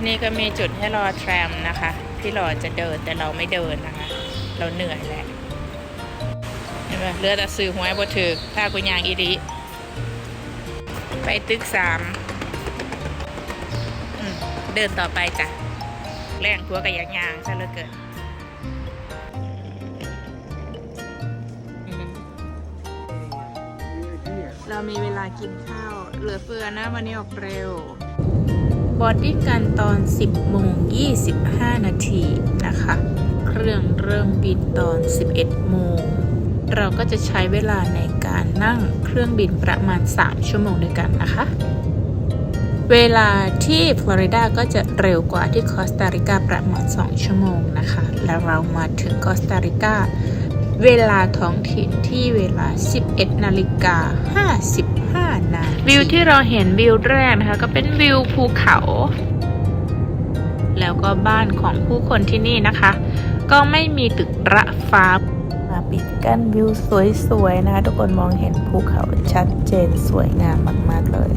ที่นี่ก็มีจุดให้รอแทรมนะคะพี่หลอจะเดินแต่เราไม่เดินนะคะ เราเหนื่อยแหละเห็นไหมเหลือแต่ซื้อหวยบ่ถือถ้ากุญยางอีดีไปตึกสามอืมเดินต่อไปจ้ะแรงทัวกับยางยางซะเหลือเกินเรามีเวลากินข้าวเหลือเฟือนะวันนี้ออกเร็ว บอดดิ้งกันตอน 10โมง25 นาทีนะคะ เครื่องเริ่มบินตอน 11โมง เราก็จะใช้เวลาในการนั่งเครื่องบินประมาณ 3 ชั่วโมงด้วยกันนะคะ เวลาที่ฟลอริดาก็จะเร็วกว่าที่คอสตาริกาประมาณ 2 ชั่วโมงนะคะ แล้วเรามาถึงคอสตาริกาเวลาท้องถิ่นที่เวลา 11 นาฬิกา 55นาทีวิวที่เราเห็นวิวแรกนะคะ ก็เป็นวิวภูเขา แล้วก็บ้านของผู้คนที่นี่นะคะ ก็ไม่มีตึกระฟ้ามาปิดกั้นวิวสวยๆนะคะทุกคนมองเห็นภูเขาชัดเจนสวยงามมากๆเลย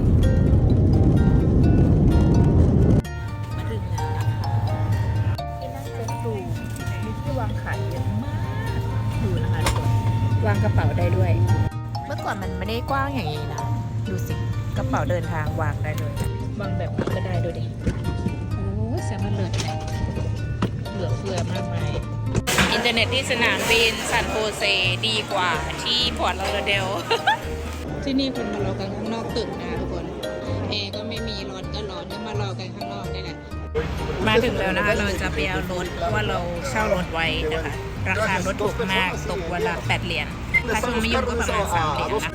มาถึงแล้วนะคะที่นั่งเจ็ตบลูมีที่วางขายเยอะมากดูนะคะทุกคนวางกระเป๋าได้ด้วย เมื่อก่อนมันไม่ได้กว้างอย่างนี้นะ ดูสิกระเป๋าเดินทางวางได้เลยวางแบบนี้ก็ได้ดูดิโอ้ยแสนมันเลิศเลยเหลือเฟือมากมายอินเทอร์เน็ตที่สนามบินซานโฮเซดีกว่าที่พอร์ตลาเดเดลที่นี่คนมารอกันข้างนอกตึกนะทุกคนแอร์ก็ไม่มีร้อนก็ร้อนก็มารอกันข้างนอกนี่แหละมาถึงแล้วนะคะเราจะไปเอารถเพราะว่าเราเช่ารถไว้นะคะราคารถถูกมากตกวันละ8เหรียญถ้าช่วงไม่ยุ่งก็ประมาณ3เหรียญนะ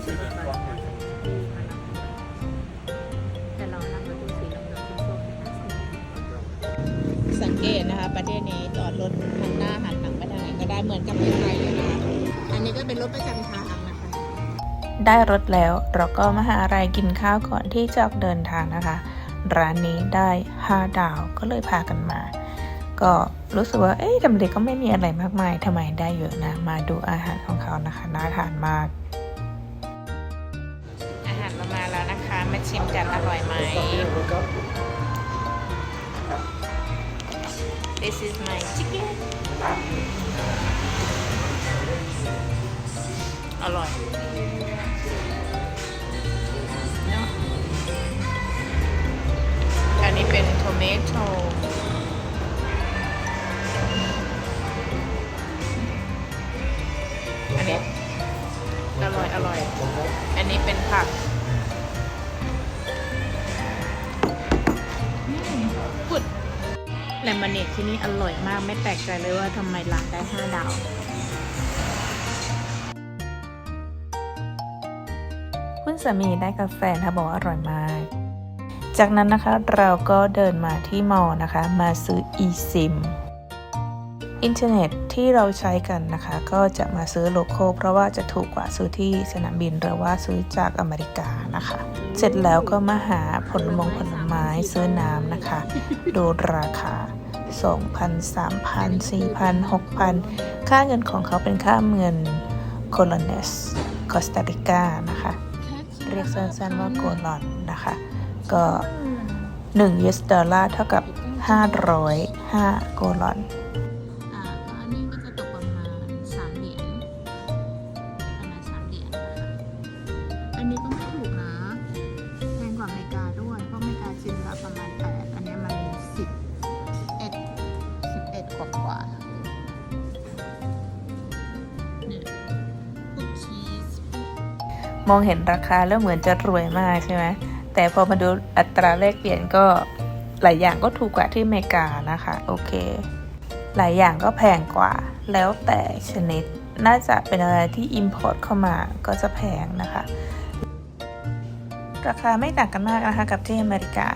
ก็ได้เหมือนกับในไทยเลยนะคะอันนี้ก็เป็นรถประจำทางนะคะ ได้รถแล้วเราก็มาหาอะไรกินข้าวก่อนที่จะออกเดินทางนะคะ ร้านนี้ได้ 5 ดาวก็เลยพากันมา ก็รู้สึกว่า เอ๊ะจำเลยก็ไม่มีอะไรมากมายทำไมได้เยอะนะ มาดูอาหารของเขานะคะ น่าทานมาก อาหารเรามาแล้วนะคะ มาชิมกันอร่อยไหม This is my chicken อร่อยเนอะอันนี้เป็น tomato อันนี้อร่อยอร่อย อันนี้เป็นผักพุดแลมอนเนดที่นี่อร่อยมากไม่แปลกใจเลยว่าทำไมร้านได้ 5 ดาว คุณสามีได้กาแฟนะคะบอกว่าอร่อยมาก จากนั้นนะคะเราก็เดินมาที่มอลนะคะ มาซื้อ eSIM อินเทอร์เน็ตที่เราใช้กันนะคะ ก็จะมาซื้อโลโก้เพราะว่าจะถูกกว่าซื้อที่สนามบินหรือว่าซื้อจากอเมริกานะคะ เสร็จแล้วก็มาหาผลมงผลไม้ซื้อน้ำนะคะ ดูราคา 2,000 3,000 4,000 6,000 ค่าเงินของเขาเป็นค่าเงินโคลอนเนสคอสตาริกานะคะ เรียกสั้นๆว่าโกลอนนะคะ ก็1 US ดอลลาร์เท่ากับ 505 โกลอน มองเห็นราคาแล้วเหมือนจะรวยมากใช่ไหมแต่พอมาดูอัตราแลกเปลี่ยนก็หลายอย่างก็ถูกกว่าที่อเมริกานะคะ โอเค หลายอย่างก็แพงกว่า แล้วแต่ชนิดน่าจะเป็นอะไรที่ Import เข้ามาก็จะแพงนะคะ ราคาไม่ต่างกันมากนะคะกับที่อเมริกา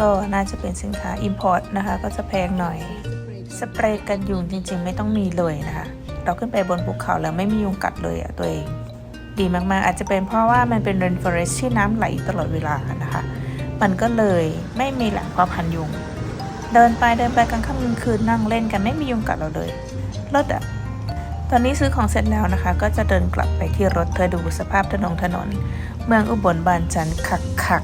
ก็น่าจะเป็นสินค้า Import นะคะ ก็จะแพงหน่อย สเปรย์กันยุงจริงๆ ไม่ต้องมีเลยนะคะ เราขึ้นไปบนภูเขาแล้วไม่มียุงกัดเลยอะตัวเอง ดีมากๆ อาจจะเป็นเพราะว่ามันเป็น rainforest ที่น้ำไหลตลอดเวลานะคะ มันก็เลยไม่มีแหล่งเพาะพันธุ์ยุง เดินไปเดินไปกลางค่ำกลางคืนนั่งเล่นกันไม่มียุงกัดเราเลยเลิศอะตอนนี้ซื้อของเสร็จแล้วนะคะ ก็จะเดินกลับไปที่รถเพื่อดูสภาพถนนถนน เมืองอุบลบานจันคักคัก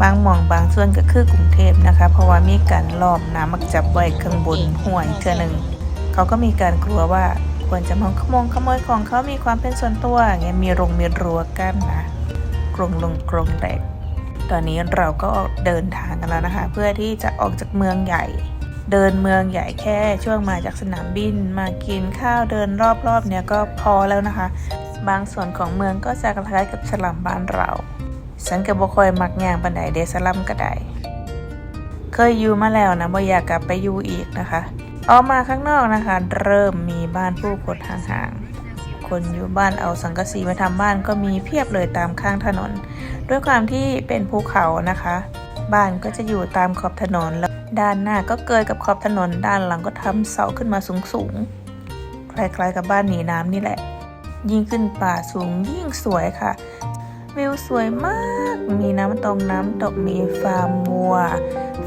บางหมองบางส่วนก็คือกรุงเทพนะคะ เพราะว่ามีการล้อมน้ำมักจับไว้ข้างบนห้วยเทื่อหนึ่งเขาก็มีการกลัวว่า ควรจะมองขโมงขโมยของเขามีความเป็นส่วนตัวไงมีโรงมีรั้วกั้นนะกรงลงกรงแดกตอนนี้เราก็เดินทางกันแล้วนะคะ เพื่อที่จะออกจากเมืองใหญ่ เดินเมืองใหญ่แค่ช่วงมาจากสนามบิน มากินข้าวเดินรอบๆเนี่ยก็พอแล้วนะคะ บางส่วนของเมืองก็จะคล้ายกับสลัมบ้านเราฉันก็บ่ค่อยมักย่างปันไดเดสลัมก็ได้ เคยอยู่มาแล้วนะบ่อยากกลับไปอยู่อีกนะคะ ออกมาข้างนอกนะคะ เริ่มมีบ้านผู้คนห่างๆ คนอยู่บ้านเอาสังกะสีมาทำบ้านก็มีเพียบเลยตามข้างถนน ด้วยความที่เป็นภูเขานะคะ บ้านก็จะอยู่ตามขอบถนนแล้วด้านหน้าก็เกยกับขอบถนน ด้านหลังก็ทำเสาขึ้นมาสูงๆคล้ายๆกับบ้านหนีน้ำนี่แหละ ยิ่งขึ้นป่าสูงยิ่งสวยค่ะ วิวสวยมาก มีน้ำตรงน้ำตกมีฟาร์มวัว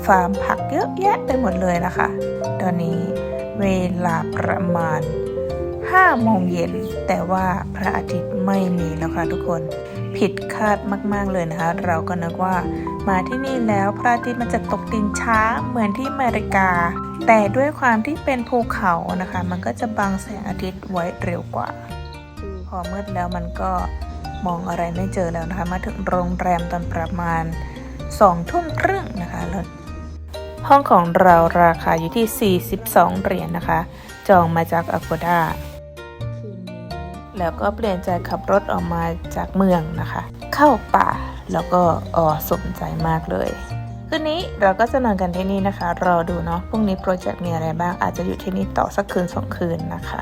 ฟาร์มผักเยอะแยะไปหมดเลยนะคะ ตอนนี้เวลาประมาณ5โมงเย็น แต่ว่าพระอาทิตย์ไม่มีแล้วค่ะทุกคนผิดคาดมาก ๆ เลยนะคะ เราก็นึกว่ามาที่นี่แล้วพระอาทิตย์มันจะตกดินช้าเหมือนที่อเมริกา แต่ด้วยความที่เป็นภูเขานะคะ มันก็จะบังแสงอาทิตย์ไว้เร็วกว่า พอมืดแล้วมันก็มองอะไรไม่เจอแล้วนะคะ มาถึงโรงแรมตอนประมาณสองทุ่มครึ่งนะคะแล้ว ห้องของเราราคาอยู่ที่ 42 เหรียญนนะคะ จองมาจาก Agoda แล้วก็เปลี่ยนใจขับรถออกมาจากเมืองนะคะ เข้าป่าแล้วก็อ๋อสมใจมากเลยคืนนี้เราก็จะนอนกันที่นี่นะคะ รอดูเนาะพรุ่งนี้โปรเจกต์มีอะไรบ้างอาจจะอยู่ที่นี่ต่อสักคืนสองคืนนะคะ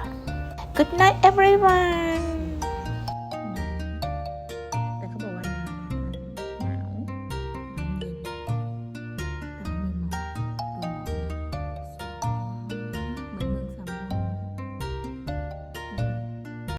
Good night everyone